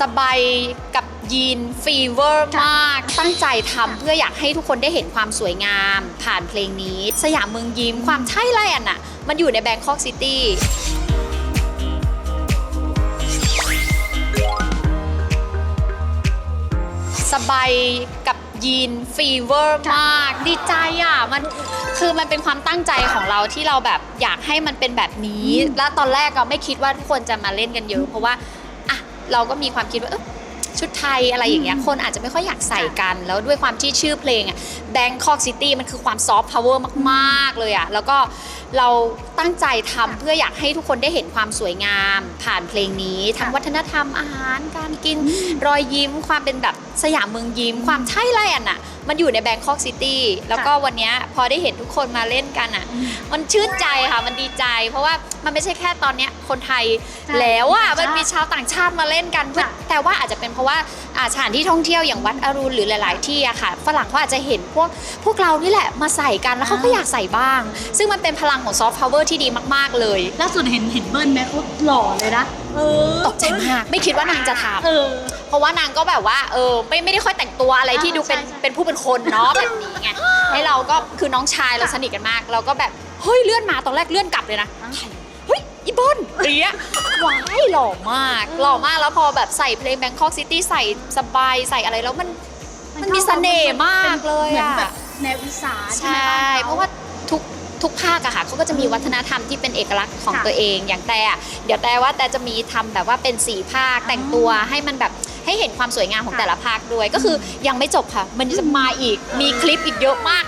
สบายกับยีนฟีเวอร์มาก ตั้งใจทำเพื่ออยากให้ทุกคนได้เห็นความสวยงาม ผ่านเพลงนี้ สยามเมืองยิ้มความใช่ไรอันน่ะ มันอยู่ในแบงคอกซิตี้สบายกับยีนฟีเวอร์มากดีใจอะมันคือมันเป็นความตั้งใจของเราที่เราแบบอยากให้มันเป็นแบบนี้ แล้วตอนแรกก็ไม่คิดว่าทุกคนจะมาเล่นกันเยอะเพราะว่าอะ เราก็มีความคิดว่าเออชุดไทยอะไรอย่างเงี้ยคนอาจจะไม่ค่อยอยากใส่กัน แล้วด้วยความที่ชื่อเพลงอะ Bangkok City มันคือความซอฟต์พาวเวอร์มาก ๆ เลยอะ แล้วก็ เราตั้งใจทำเพื่ออยากให้ทุกคนได้เห็นความสวยงาม ผ่านเพลงนี้ ทั้งวัฒนธรรมอาหารการกิน รอยยิ้ม ความเป็นแบบสยามเมืองยิ้ม ความใช่ไรอันน่ะ มันอยู่ในแบงคอกซิตี้แล้วก็วันเนี้ยพอได้เห็นทุกคนมาเล่นกันอะ มันชื่นใจค่ะมันดีใจ เพราะว่ามันไม่ใช่แค่ตอนเนี้ยคนไทยใช่แล้วอะมันใช่มีชาวต่างชาติมาเล่นกันเพื่อค่ะ แต่ว่าอาจจะเป็นเพราะว่าอ่าสถานที่ท่องเที่ยวอย่างวัดอรุณหรือหลาย ๆ ที่อะค่ะฝรั่งเขาอาจจะเห็นพวกพวกเรานี่แหละมาใส่กันแล้วเขาก็อยากใส่บ้าง ซึ่งมันเป็นพลังของซอฟต์พาวเวอร์ที่ดีมากๆเลย ล่าสุดเห็นเห็นเบิ้ลไหมเขาหล่อเลยนะเออตกใจมากไม่คิดว่านางจะทำเออ เพราะว่านางก็แบบว่าเออไม่ไม่ได้ค่อยแต่งตัวอะไรที่อ่าดูเป็นใช่ใช่เป็นผู้เป็นคนเนาะแบบนี้ไงให้เราก็คือน้องชายเราค่ะสนิทกันมาก เราก็แบบเฮ้ยเลื่อนมาตอนแรกเลื่อนกลับเลยนะอ่าเฮ้ยอีเบิ้ลเรียว้ายหล่อมากเออหล่อมากแล้วพอแบบใส่เพลง Bangkok City ใส่สบายใส่อะไรแล้วมันมันมีเสน่ห์มากเลยเหมือนอะแบบแนวอีสานใชใช่ไหม่บ้นเพราะว่าทุก ทุกภาคอะค่ะเขาก็จะมีวัฒนธรรมที่เป็นเอกลักษณ์ของค่ะตัวเอง อย่างแต่อะเดี๋ยวแต่ว่าแต่จะมีทำแบบว่าเป็นสีภาคอ๋อแต่งตัวให้มันแบบให้เห็นความสวยงามของค่ะแต่ละภาคด้วย ก็คือยังไม่จบค่ะ มันจะมาอีกมีคลิปอีกเยอะมาก